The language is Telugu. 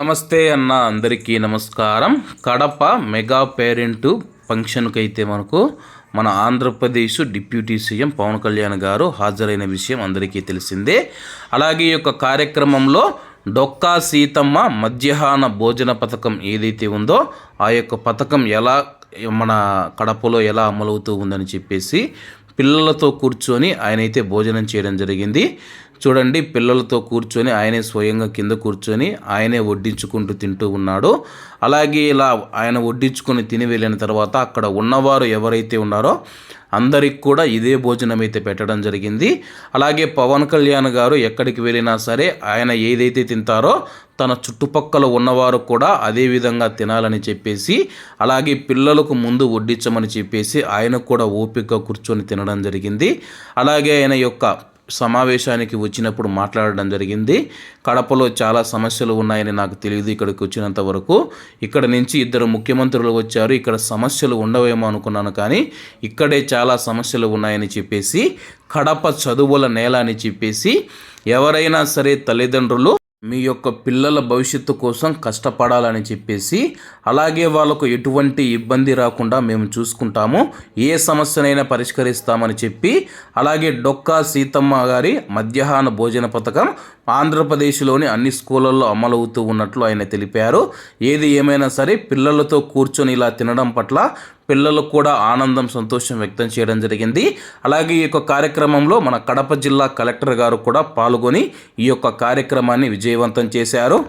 నమస్తే అన్న అందరికీ నమస్కారం. కడప మెగా పేరెంటు ఫంక్షన్కి అయితే మనకు మన ఆంధ్రప్రదేశ్ డిప్యూటీ సీఎం పవన్ కళ్యాణ్ గారు హాజరైన విషయం అందరికీ తెలిసిందే. అలాగే ఈ యొక్క కార్యక్రమంలో డొక్కా సీతమ్మ మధ్యాహ్న భోజన పథకం ఏదైతే ఉందో ఆ యొక్క పథకం ఎలా మన కడపలో ఎలా అమలవుతూ ఉందని చెప్పేసి పిల్లలతో కూర్చొని ఆయన అయితే భోజనం చేయడం జరిగింది. చూడండి పిల్లలతో కూర్చొని ఆయనే స్వయంగా కింద కూర్చొని ఆయనే వడ్డించుకుంటూ తింటూ ఉన్నాడు. అలాగే ఇలా ఆయన వడ్డించుకొని తిని వెళ్ళిన తర్వాత అక్కడ ఉన్నవారు ఎవరైతే ఉన్నారో అందరికి కూడా ఇదే భోజనం అయితే పెట్టడం జరిగింది. అలాగే పవన్ కళ్యాణ్ గారు ఎక్కడికి వెళ్ళినా సరే ఆయన ఏదైతే తింటారో తన చుట్టుపక్కల ఉన్నవారు కూడా అదే విధంగా తినాలని చెప్పేసి అలాగే పిల్లలకు ముందు వడ్డించమని చెప్పేసి ఆయన కూడా ఓపిక కూర్చొని తినడం జరిగింది. అలాగే ఆయన యొక్క సమావేశానికి వచ్చినప్పుడు మాట్లాడడం జరిగింది. కడపలో చాలా సమస్యలు ఉన్నాయని నాకు తెలియదు. ఇక్కడికి వచ్చినంత వరకు ఇక్కడ నుంచి ఇద్దరు ముఖ్యమంత్రులు వచ్చారు. ఇక్కడ సమస్యలు ఉండవేమో అనుకున్నాను కానీ ఇక్కడే చాలా సమస్యలు ఉన్నాయని చెప్పేసి కడప చదువుల నేల అని చెప్పేసి ఎవరైనా సరే తల్లిదండ్రులు మీ యొక్క పిల్లల భవిష్యత్తు కోసం కష్టపడాలని చెప్పేసి అలాగే వాళ్ళకు ఎటువంటి ఇబ్బంది రాకుండా మేము చూసుకుంటాము. ఏ సమస్యనైనా పరిష్కరిస్తామని చెప్పి అలాగే డొక్కా సీతమ్మ గారి మధ్యాహ్న భోజన పథకం ఆంధ్రప్రదేశ్లోని అన్ని స్కూళ్ళల్లో అమలవుతూ ఉన్నట్లు ఆయన తెలిపారు. ఏది ఏమైనా సరే పిల్లలతో కూర్చొని ఇలా తినడం పట్ల పిల్లలకు కూడా ఆనందం సంతోషం వ్యక్తం చేయడం జరిగింది. అలాగే ఈ యొక్క కార్యక్రమంలో మన కడప జిల్లా కలెక్టర్ గారు కూడా పాల్గొని ఈ యొక్క కార్యక్రమాన్ని విజయవంతం చేశారు.